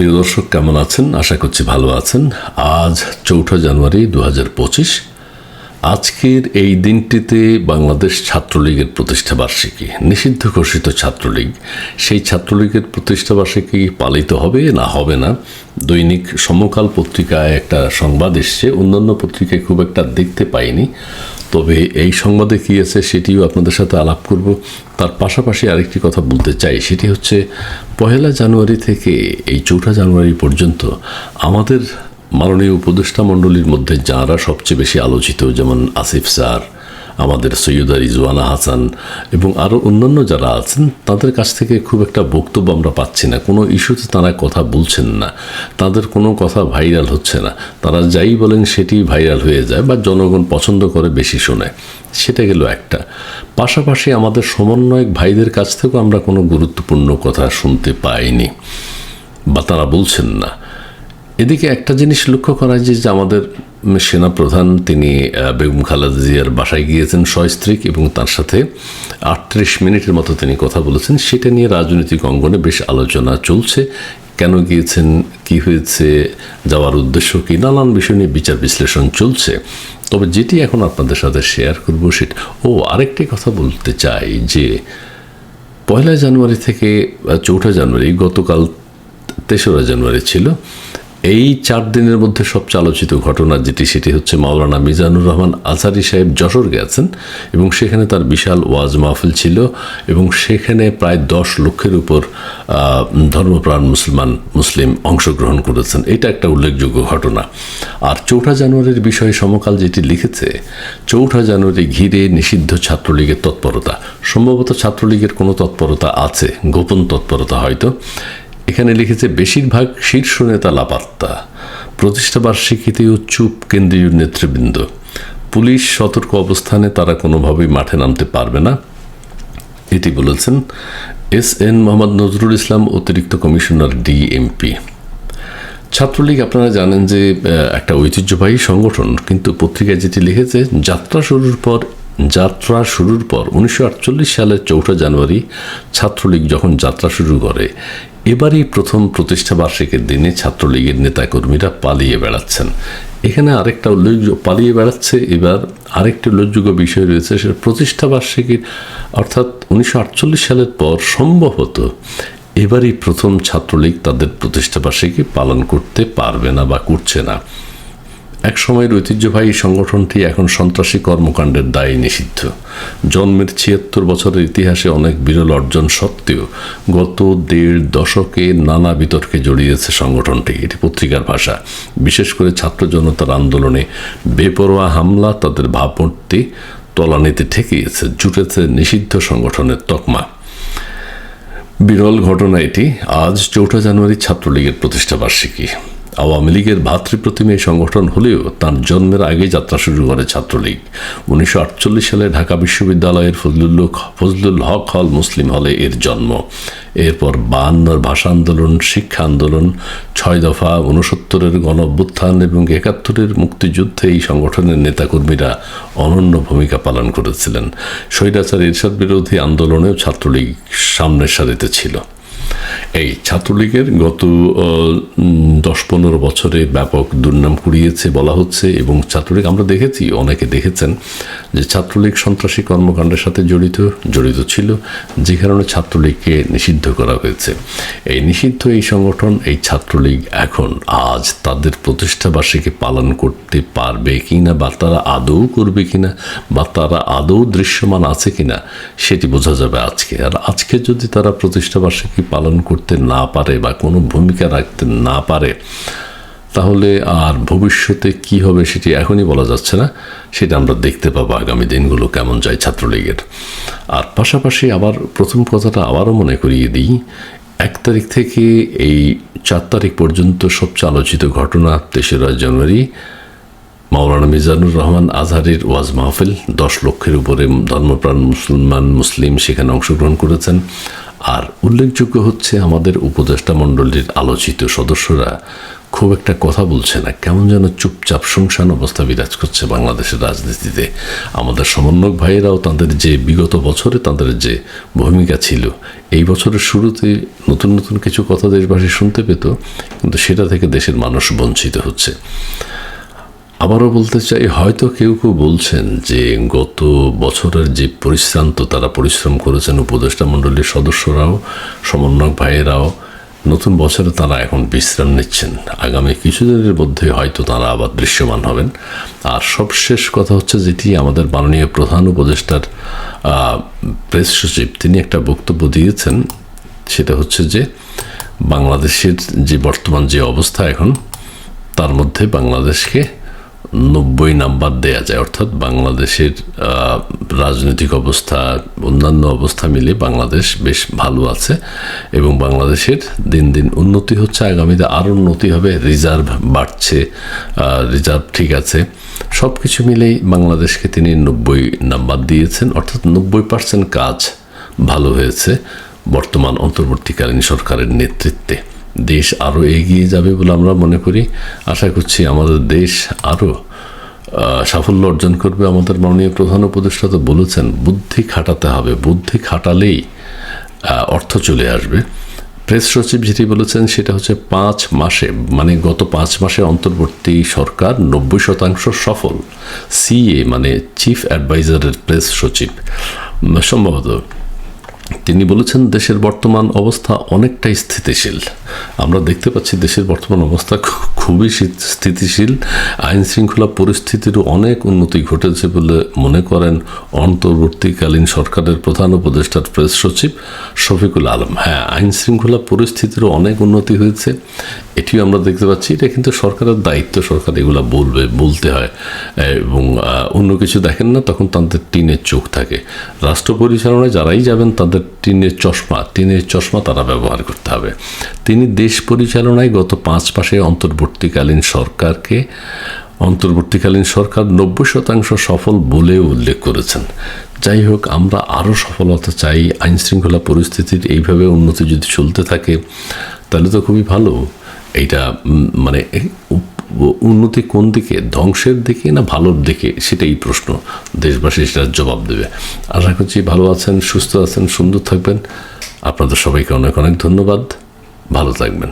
প্রিয় দর্শক, কেমন আছেন? আশা করছি ভালো আছেন। আজ চৌঠা জানুয়ারি দু হাজার পঁচিশ। আজকের এই দিনটিতে বাংলাদেশ ছাত্রলীগের প্রতিষ্ঠা বার্ষিকী, নিষিদ্ধ ঘোষিত ছাত্রলীগ। সেই ছাত্রলীগের প্রতিষ্ঠা বার্ষিকী পালিত হবে না হবে না? দৈনিক সমকাল পত্রিকায় একটা সংবাদ এসছে, অন্যান্য পত্রিকায় খুব একটা দেখতে পাইনি। তবে এই সংবাদে কী আছে সেটিও আপনাদের সাথে আলাপ করব। তার পাশাপাশি আরেকটি কথা বলতে চাই, সেটি হচ্ছে পহেলা জানুয়ারি থেকে এই চৌঠা জানুয়ারি পর্যন্ত আমাদের মাননীয় উপদেষ্টা মণ্ডলীর মধ্যে যাঁরা সবচেয়ে বেশি আলোচিত, যেমন আসিফ স্যার আমাদের সৈয়দা রিজওয়ানা হাসান এবং আরও অন্যান্য যারা আছেন, তাদের কাছ থেকে খুব একটা বক্তব্য আমরা পাচ্ছি না। কোনো ইস্যুতে তারা কথা বলছেন না। তাদের কোনো কথা ভাইরাল হচ্ছে না। তারা যাই বলেন সেটি ভাইরাল হয়ে যায় বা জনগণ পছন্দ করে বেশি শোনে। সেটা গেল একটা। পাশাপাশি আমাদের সমন্বয়ক ভাইদের কাছ থেকেও আমরা কোনো গুরুত্বপূর্ণ কথা শুনতে পাইনি বা তারা বলছেন না। এদিকে একটা জিনিস লক্ষ্য করা যে আমাদের সেনাপ্রধান তিনি বেগম খালেদা জিয়ার বাসায় গিয়েছেন সস্ত্রীক এবং তার সাথে আটত্রিশ মিনিটের মতো তিনি কথা বলেছেন। সেটা নিয়ে রাজনৈতিক অঙ্গনে বেশ আলোচনা চলছে। কেন গিয়েছেন, কি হয়েছে, যাওয়ার উদ্দেশ্য কি, নানান বিষয় নিয়ে বিচার বিশ্লেষণ চলছে। তবে যেটি এখন আপনাদের সাথে শেয়ার করব সেটা, ও, আরেকটি কথা বলতে চাই যে, পয়লা জানুয়ারি থেকে চৌঠা জানুয়ারি, গতকাল তেসরা জানুয়ারি ছিল এই চার দিনের মধ্যে সবচেয়ে আলোচিত ঘটনা যেটি, সেটি হচ্ছে মাওলানা মিজানুর রহমান আজহারি সাহেব যশোর গেছেন এবং সেখানে তার বিশাল ওয়াজ মাহফিল ছিল এবং সেখানে প্রায় দশ লক্ষের উপর ধর্মপ্রাণ মুসলমান, মুসলিম অংশগ্রহণ করেছেন। এটা একটা উল্লেখযোগ্য ঘটনা। আর চৌঠা জানুয়ারির বিষয়ে সমকাল যেটি লিখেছে, চৌঠা জানুয়ারি ঘিরে নিষিদ্ধ ছাত্রলীগের তৎপরতা। সম্ভবত ছাত্রলীগের কোনো তৎপরতা আছে, গোপন তৎপরতা হয়তো। এখানে লিখেছে, বেশিরভাগ শীর্ষ নেতা লাপাত্তা। প্রতিষ্ঠা বার্ষিকীতেও চুপ কেন্দ্রীয় নেতৃবৃন্দ। পুলিশ সতর্ক অবস্থানে তারা কোনোভাবেই মাঠে নামতে পারবে না। এটি বলেছেন এস এন মোহাম্মদ নজরুল ইসলাম, অতিরিক্ত কমিশনার ডিএমপি। ছাত্রলীগ, আপনারা জানেন যে একটা ঐতিহ্যবাহী সংগঠন, কিন্তু পত্রিকায় যেটি লিখেছে, যাত্রা শুরুর পর, যাত্রা শুরুর পর, উনিশশো আটচল্লিশ সালের চৌঠা জানুয়ারি ছাত্রলীগ যখন যাত্রা শুরু করে এবারই প্রথম প্রতিষ্ঠা বার্ষিকীর দিনে ছাত্রলীগের নেতাকর্মীরা পালিয়ে বেড়াচ্ছেন। এখানে আরেকটা উল্লেখযোগ্য, পালিয়ে বেড়াচ্ছে। এবার আরেকটি উল্লেখযোগ্য বিষয় রয়েছে, সেটা প্রতিষ্ঠা বার্ষিকীর, অর্থাৎ উনিশশো আটচল্লিশ সালের পর সম্ভবত এবারই প্রথম ছাত্রলীগ তাদের প্রতিষ্ঠা বার্ষিকী পালন করতে পারবে না বা করছে না। এক সময়ের ঐতিহ্যবাহী সংগঠনটি এখন সন্ত্রাসী কর্মকাণ্ডের দায়ে নিষিদ্ধ। জন্মের ছিয়াত্তর বছরের ইতিহাসে অনেক বিরল অর্জন সত্ত্বেও গত দেড় দশকে নানা বিতর্কে জড়িয়েছে সংগঠনটি। এটি পত্রিকার ভাষা। বিশেষ করে ছাত্র জনতার আন্দোলনে বেপরোয়া হামলা, তাদের ভাবমূর্তি তলানিতে ঠেকিয়েছে, জুটেছে নিষিদ্ধ সংগঠনের তকমা। বিরল ঘটনা এটি। আজ চৌঠা জানুয়ারি ছাত্রলীগের প্রতিষ্ঠা বার্ষিকী আওয়ামী লীগের ভাতৃপ্রতিম এই সংগঠন হলেও তার জন্মের আগে যাত্রা শুরু করে ছাত্রলীগ। উনিশশো আটচল্লিশ সালে ঢাকা বিশ্ববিদ্যালয়ের ফজলুল ফজলুল হক হল মুসলিম হলে এর জন্ম। এরপর বায়ান্নর ভাষা আন্দোলন, শিক্ষা আন্দোলন, ছয় দফা উনসত্তরের গণ অভ্যুত্থান এবং একাত্তরের মুক্তিযুদ্ধে এই সংগঠনের নেতাকর্মীরা অনন্য ভূমিকা পালন করেছিলেন। স্বৈরাচার ইরশাদ বিরোধী আন্দোলনেও ছাত্রলীগ সামনের সারিতে ছিল। এই ছাত্রলীগের গত দশ পনেরো বছরে ব্যাপক দুর্নাম কুড়িয়েছে বলা হচ্ছে এবং ছাত্রলীগ, আমরা দেখেছি, অনেকে দেখেছেন যে ছাত্রলীগ সন্ত্রাসী কর্মকাণ্ডের সাথে জড়িত জড়িত ছিল, যে কারণে ছাত্রলীগকে নিষিদ্ধ করা হয়েছে। এই নিষিদ্ধ, এই সংগঠন, এই ছাত্রলীগ এখন আজ তাদের প্রতিষ্ঠা বার্ষিকী পালন করতে পারবে কিনা বা তারা আদৌ করবে কিনা বা তারা আদৌ দৃশ্যমান আছে কিনা, সেটি বোঝা যাবে আজকে। আর আজকে যদি তারা প্রতিষ্ঠা বার্ষিকী পালন করতে না পারে বা কোনো ভূমিকা রাখতে না পারে, তাহলে আর ভবিষ্যতে কি হবে সেটি এখনই বলা যাচ্ছে না। সেটা আমরা দেখতে পাবো আগামী দিনগুলো কেমন যায় ছাত্রলীগের। আর পাশাপাশি আবার প্রথম কথাটা আবারও মনে করিয়ে দিই, এক তারিখ থেকে এই চার তারিখ পর্যন্ত সবচেয়ে আলোচিত ঘটনা তেসরা জানুয়ারি, মাওলানা মিজানুর রহমান আজহারের ওয়াজ মাহফিল, দশ লক্ষের উপরে ধর্মপ্রাণ মুসলমান, মুসলিম সেখানে অংশগ্রহণ করেছেন। আর উল্লেখযোগ্য হচ্ছে আমাদের উপদেষ্টা মণ্ডলীর আলোচিত সদস্যরা খুব একটা কথা বলছে না। কেমন যেন চুপচাপ শুনশান অবস্থা বিরাজ করছে বাংলাদেশের রাজনীতিতে। আমাদের সমন্বয়ক ভাইয়েরাও তাদের যে বিগত বছরে তাদের যে ভূমিকা ছিল, এই বছরের শুরুতে নতুন নতুন কিছু কথা দেশবাসী শুনতে পেত, কিন্তু সেটা থেকে দেশের মানুষ বঞ্চিত হচ্ছে। আবারও বলতে চাই, হয়তো কেউ কেউ বলছেন যে গত বছরের যে পরিশ্রান্ত তারা পরিশ্রম করেছেন উপদেষ্টা মণ্ডলীর সদস্যরাও, সমন্বয়ক ভাইয়েরাও, নতুন বছরে তারা এখন বিশ্রাম নিচ্ছেন। আগামী কিছুদিনের মধ্যে হয়তো তারা আবার দৃশ্যমান হবেন। আর সবশেষ কথা হচ্ছে যেটি, আমাদের মাননীয় প্রধান উপদেষ্টার প্রেস সচিব, তিনি একটা বক্তব্য দিয়েছেন, সেটা হচ্ছে যে বাংলাদেশের যে বর্তমান যে অবস্থা এখন, তার মধ্যে বাংলাদেশকে নব্বই নাম্বার দেয়া যায়। অর্থাৎ বাংলাদেশের রাজনৈতিক অবস্থা, অন্যান্য অবস্থা মিলে বাংলাদেশ বেশ ভালো আছে এবং বাংলাদেশের দিন দিন উন্নতি হচ্ছে। আগামীতে আরও উন্নতি হবে, রিজার্ভ বাড়ছে রিজার্ভ ঠিক আছে। সব কিছু মিলেই বাংলাদেশকে তিনি নব্বই নাম্বার দিয়েছেন। অর্থাৎ নব্বই পার্সেন্ট কাজ ভালো হয়েছে বর্তমান অন্তর্বর্তীকালীন সরকারের নেতৃত্বে। দেশ আরও এগিয়ে যাবে বলে আমরা মনে করি। আশা করছি আমাদের দেশ আরও সাফল্য অর্জন করবে। আমাদের মাননীয় প্রধান উপদেষ্টা তো বলেছেন, বুদ্ধি খাটাতে হবে। বুদ্ধি খাটালেই অর্থ চলে আসবে। প্রেস সচিব যেটি বলেছেন, সেটা হচ্ছে পাঁচ মাসে মানে গত পাঁচ মাসে অন্তর্বর্তী সরকার নব্বই শতাংশ সফল। সিএ মানে চিফ অ্যাডভাইজারের প্রেস সচিব। সম্ভবত তিনি বলেছেন, দেশের বর্তমান অবস্থা অনেকটাই স্থিতিশীল। আমরা দেখতে পাচ্ছি দেশের বর্তমান অবস্থা খুবই স্থিতিশীল। আইন শৃঙ্খলা পরিস্থিতিরও অনেক উন্নতি ঘটেছে বলে মনে করেন অন্তর্বর্তীকালীন সরকারের প্রধান উপদেষ্টার প্রেস সচিব শফিকুল আলম। হ্যাঁ আইন শৃঙ্খলা পরিস্থিতিরও অনেক উন্নতি হয়েছে। এটিও আমরা দেখতে পাচ্ছি, এটা কিন্তু সরকারের দায়িত্ব। সরকার এগুলা বলবে, বলতে হয়। এবং অন্য কিছু দেখেন না, তখন তাদের টিনের চোখ থাকে। রাষ্ট্র পরিচালনায় যারাই যাবেন, তাদের টিনের চশমা টিনের চশমা তারা ব্যবহার করতে হবে। তিনি দেশ পরিচালনায় গত পাঁচ মাসে অন্তর্বর্তীকালীন সরকারকে, অন্তর্বর্তীকালীন সরকার নব্বই শতাংশ সফল বলেও উল্লেখ করেছেন। যাই হোক, আমরা আরও সফলতা চাই, আইনশৃঙ্খলা পরিস্থিতির এইভাবে উন্নতি যদি চলতে থাকে, তাহলে তো খুবই ভালো। এইটা মানে উন্নতি কোন দিকে, ধ্বংসের দিকে না ভালোর দিকে? সেটাই প্রশ্ন দেশবাসী সেটার জবাব দেবে। আশা করছি ভালো আছেন, সুস্থ আছেন, সুন্দর থাকবেন। আপনাদের সবাইকে অনেক অনেক ধন্যবাদ। ভালো থাকবেন।